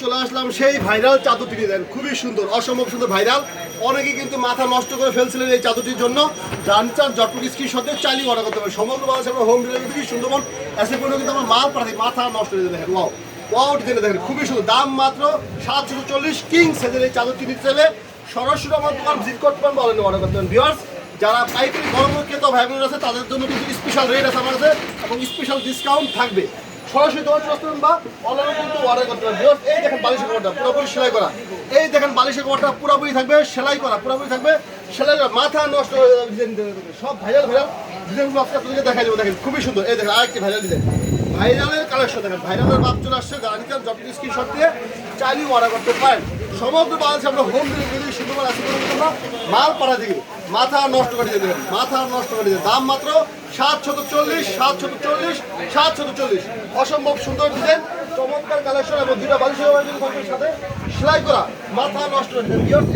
চলে আসলাম সেই ভাইরাল দেন। খুবই সুন্দর, অসম্ভব সুন্দর ভাইরাল। অনেকে কিন্তু মাথা নষ্ট করে ফেলছিলেন এই জন্য। অর্ডার করতে হবে সমগ্র হোম ডেলিভারি সুন্দরবন। এসে পর্যন্ত কিন্তু মাল পাঠাই মাথা নষ্ট দেখেন ওয়াও দেখেন খুবই সুন্দর। দাম মাত্র সাতশো চল্লিশ কিং সাইজের এই চাদরটি নিতে চাইলে সরাসরি আমার ভিজিট করতে পারেন অর্ডার করতে পারেন। যারা পাইকারি গরম ভাই আছে, তাদের জন্য কিন্তু স্পেশাল রেট আছে আমার কাছে এবং স্পেশাল ডিসকাউন্ট থাকবে। সরাসরি দোকান চলে বা অনলাইনে কিন্তু অর্ডার করতে পারেন এই দেখেন বালিশের কভারটা, পুরোপুরি সেলাই করা। এই দেখেন বালিশের কভারটা পুরোপুরি থাকবে, সেলাই করা, পুরোপুরি থাকবে। সেলাই করা, মাথা নষ্ট যাবে সব ভাইরাল ভাইরাল ডিজাইনগুলো আজকে আপনাদেরকে দেখাই দেবো, দেখেন, খুবই সুন্দর। এই দেখেন আরেকটি ভাইরাল ডিজাইন ভাইরালের কালেকশন দেখেন ভাইরালের ভাব চলে আসছে, যারা নিতেন জব স্ক্রিনশট দিয়ে চাইলেও অর্ডার করতে পারেন। সমগ্র বাংলাদেশে আমরা হোম ডেলিভারি শুধুমাত্র আছে করে মাল পাড়া দিকে মাথা নষ্ট করে দিয়ে মাথা নষ্ট করে দিয়ে দাম মাত্র সাত শত চল্লিশ সাত শত চল্লিশ সাত শত চল্লিশ। অসম্ভব সুন্দর ডিজাইন, চমৎকার কালেকশন এবং দুটা বালিশের সাথে সেলাই করা, মাথা নষ্ট করে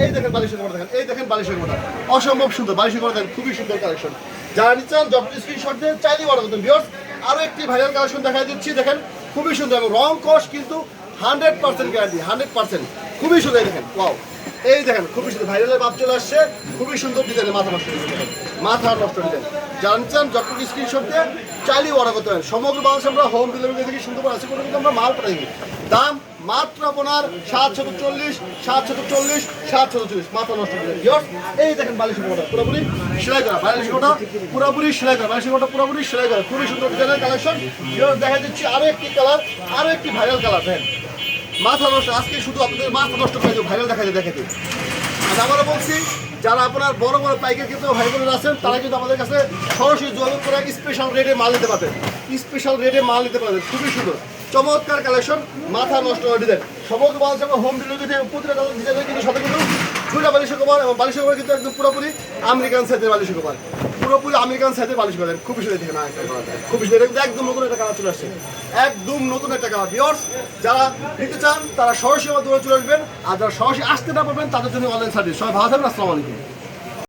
এই দেখেন বালিশের কভার দেখেন, এই দেখেন বালিশের কভার অসম্ভব সুন্দর, বালিশের কভার দেখেন, খুবই সুন্দর কালেকশন যারা নিচ্ছেন জব স্ক্রিনশট দিয়ে চাইলেই অর্ডার করতেন ভিউয়ার্স আরও একটি ভাইরাল কালেকশন দেখা দিচ্ছি, দেখেন, খুবই সুন্দর এবং রং কস কিন্তু hundred percent guarantee hundred percent খুবই সুন্দর দেখেন ওয়াও এই দেখেন, খুবই সুন্দর ভাইরালের ভাব চলে আসছে, খুবই সুন্দর ডিজাইনের মাথা নষ্ট ডিজাইন মাথা নষ্ট ডিজাইন জানছেন যতটুকু স্ক্রিনশট দিয়ে চাইলেই অর্ডার করতে পারেন। সমগ্র বাংলাদেশে আমরা হোম ডেলিভারি থেকে সুন্দর আছে কোনো কিন্তু আমরা মাল পাঠাই দাম মাত্র আপনার সাত শত চল্লিশ সাত শত চল্লিশ সাত শত চল্লিশ। মাথা নষ্ট ডিজাইন এই দেখেন বালিশের কোটা পুরোপুরি সেলাই করা। বালিশের কোটা পুরোপুরি সেলাই করা। বালিশের কোটা পুরোপুরি সেলাই করা। খুবই সুন্দর ডিজাইনের কালেকশন দেখা দিচ্ছি আরও একটি কালার আরও একটি ভাইরাল কালার দেখেন। মাথা নষ্ট, আজকে শুধু আপনাদের মাথা নষ্ট করে ভাইরাল দেখা যায় দেখাতে। আর আমরা বলছি, যারা আপনার বড় বড় পাইকের ক্ষেত্রে ভাই আছেন তারা কিন্তু আমাদের কাছে সরাসরি যোগাযোগ করে স্পেশাল রেটে মাল নিতে পারবেন। স্পেশাল রেটে মাল নিতে পারবেন, খুবই সুন্দর। চমৎকার কালেকশন মাথা নষ্ট হয়ে ডিজাইন সমগ্র মাল আমরা হোম ডেলিভারি প্রতিটা কিন্তু সাথে কিন্তু দুইটা বালিশের কভার এবং বালিশের কভার কিন্তু একদম পুরোপুরি আমেরিকান সাইজের বালিশ কভার পুরোপুরি আমেরিকান সাইজের বালিশ কভার খুবই সুন্দর দেখে না। খুবই সুন্দর। কিন্তু একদম নতুন একটা কালার চলে আসছে। একদম নতুন একটা কালার। বিয়র্স যারা নিতে চান, তারা সরাসরি আমার দোকানে চলে আসবেন। আর যারা সরাসরি আসতে না পারবেন, তাদের জন্য অনলাইন সার্ভিস সবাই ভালো থাকবেন। আসসালামু আলাইকুম।